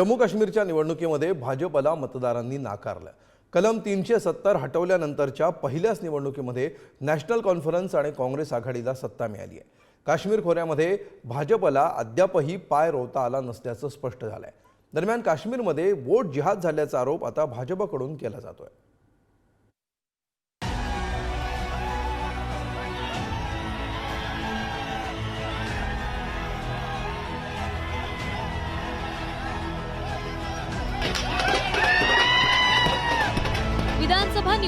जम्मू काश्मीरच्या निवडणुकीमध्ये भाजपला मतदारांनी नाकारलं. कलम तीनशे सत्तर हटवल्यानंतरच्या पहिल्याच निवडणुकीमध्ये नॅशनल कॉन्फरन्स आणि काँग्रेस आघाडीला सत्ता मिळाली आहे. काश्मीर खोऱ्यामध्ये भाजपला अद्यापही पाय रोवता आला नसल्याचं स्पष्ट झालंय. दरम्यान काश्मीरमध्ये वोट जिहाद झाल्याचा आरोप आता भाजपकडून केला जातोय.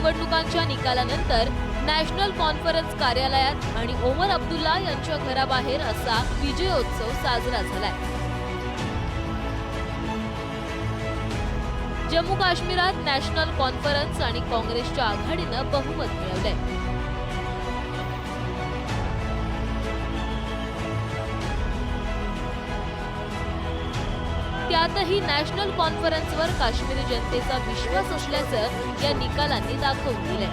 निवडणुकांच्या निकालानंतर नॅशनल कॉन्फरन्स कार्यालयात आणि ओमर अब्दुल्ला यांच्या घराबाहेर असा विजयोत्सव साजरा झालाय. जम्मू काश्मीरात नॅशनल कॉन्फरन्स आणि काँग्रेसच्या आघाडीनं बहुमत मिळवलंय. त्यातही नॅशनल कॉन्फरन्सवर काश्मीरी जनतेचा विश्वास असल्याचं या निकालांनी दाखवून दिलंय.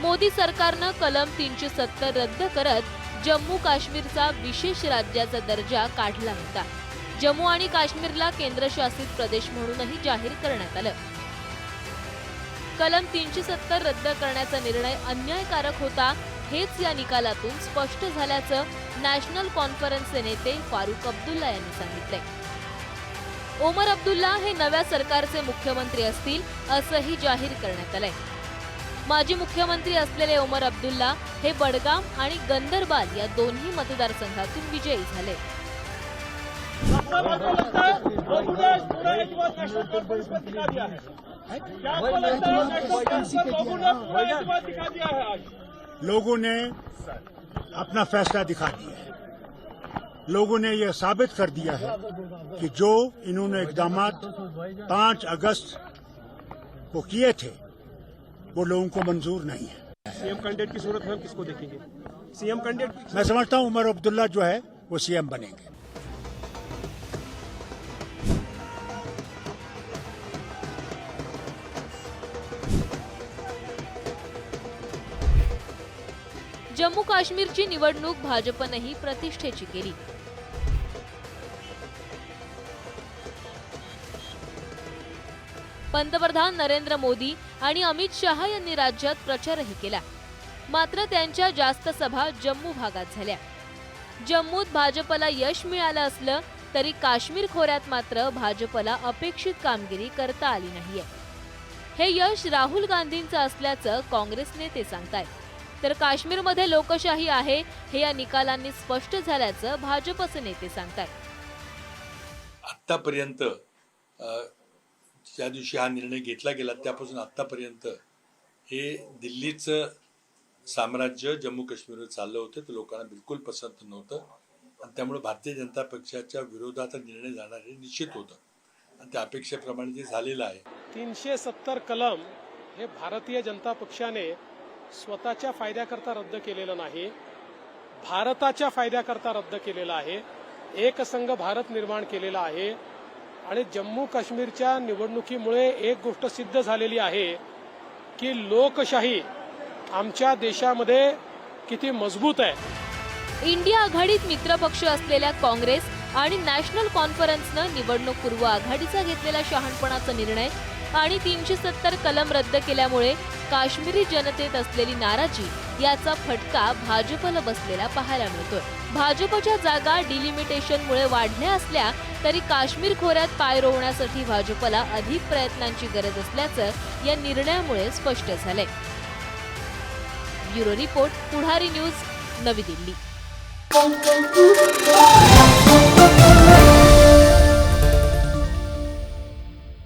मोदी सरकारनं कलम तीनशे सत्तर रद्द करत जम्मू काश्मीरचा विशेष राज्याचा दर्जा काढला होता. जम्मू आणि काश्मीरला केंद्रशासित प्रदेश म्हणूनही जाहीर करण्यात आलं. कलम तीनशे सत्तर रद्द करण्याचा निर्णय अन्यायकारक होता हेच या निकालातून स्पष्ट झाल्याचं नॅशनल कॉन्फरन्सचे नेते फारुख अब्दुल्ला यांनी सांगितलंय. ओमर अब्दुल्ला हे नव्या सरकारचे मुख्यमंत्री असतील असंही जाहीर करण्यात आलंय. माजी मुख्यमंत्री असलेले ओमर अब्दुल्ला हे बडगाम आणि गंदरबाल या दोन्ही मतदारसंघातून विजयी झाले. आपको लोगों ने अपना फैसला दिखा दिया है। लोगों ने यह साबित कर दिया है कि जो इन्होंने इकदाम पाँच अगस्त को किए थे वो लोगों को मंजूर नहीं है। सीएम कैंडिडेट की सूरत में हम किसको देखेंगे? सीएम कैंडिडेट मैं समझता हूँ उमर अब्दुल्ला जो है वो सीएम बनेंगे। जम्मू काश्मीरची निवडणूक भाजपनंही प्रतिष्ठेची केली. पंतप्रधान नरेंद्र मोदी आणि अमित शहा यांनी राज्यात प्रचारही केला. मात्र त्यांच्या जास्त सभा जम्मू भागात झाल्या. जम्मूत भाजपला यश मिळालं असलं तरी काश्मीर खोऱ्यात मात्र भाजपला अपेक्षित कामगिरी करता आली नाहीये. हे यश राहुल गांधींचं असल्याचं काँग्रेस नेते सांगतायत. तर काश्मीरमध्ये लोकशाही आहे हे या निकालांनी स्पष्ट झाल्याचं भाजपचे नेते सांगतायत. आत्तापर्यंत अ, ज्या दिवशी हा निर्णय घेतला गेला त्यापासून आत्तापर्यंत हे दिल्लीचं साम्राज्य जम्मू काश्मीरवर चाललं होतं ते लोकांना बिलकुल पसंत नव्हतं. आणि त्यामुळे भारतीय जनता पक्षाच्या विरोधात हा निर्णय जाणार हे निश्चित होतं. आणि त्या अपेक्षेप्रमाणे ते झालेलं आहे. तीनशे सत्तर कलम हे भारतीय जनता पक्षाने स्वतःच्या फायद्याकरता रद्द केलेलं नाही भारताच्या फायद्याकरता रद्द केलेलं आहे एकसंघ भारत निर्माण केलेला आहे आणि जम्मू काश्मीरच्या निवडणुकीमुळे एक गोष्ट सिद्ध झालेली आहे की लोकशाही आमच्या देशामध्ये किती मजबूत आहे. इंडिया आघाडीत मित्रपक्ष असलेल्या काँग्रेस आणि नॅशनल कॉन्फरन्सनं निवडणूक पूर्व आघाडीचा घेतलेला शहाणपणाचा निर्णय आणि तीनशे सत्तर कलम रद्द केल्यामुळे काश्मीरी जनतेत असलेली नाराजी याचा फटका भाजपला बसलेला पाहायला मिळतोय. भाजपच्या जागा डिलिमिटेशनमुळे वाढल्या असल्या तरी काश्मीर खोऱ्यात पाय रोवण्यासाठी भाजपला अधिक प्रयत्नांची गरज असल्याचं या निर्णयामुळे स्पष्ट झालंय. ब्युरो रिपोर्ट पुढारी न्यूज नवी दिल्ली.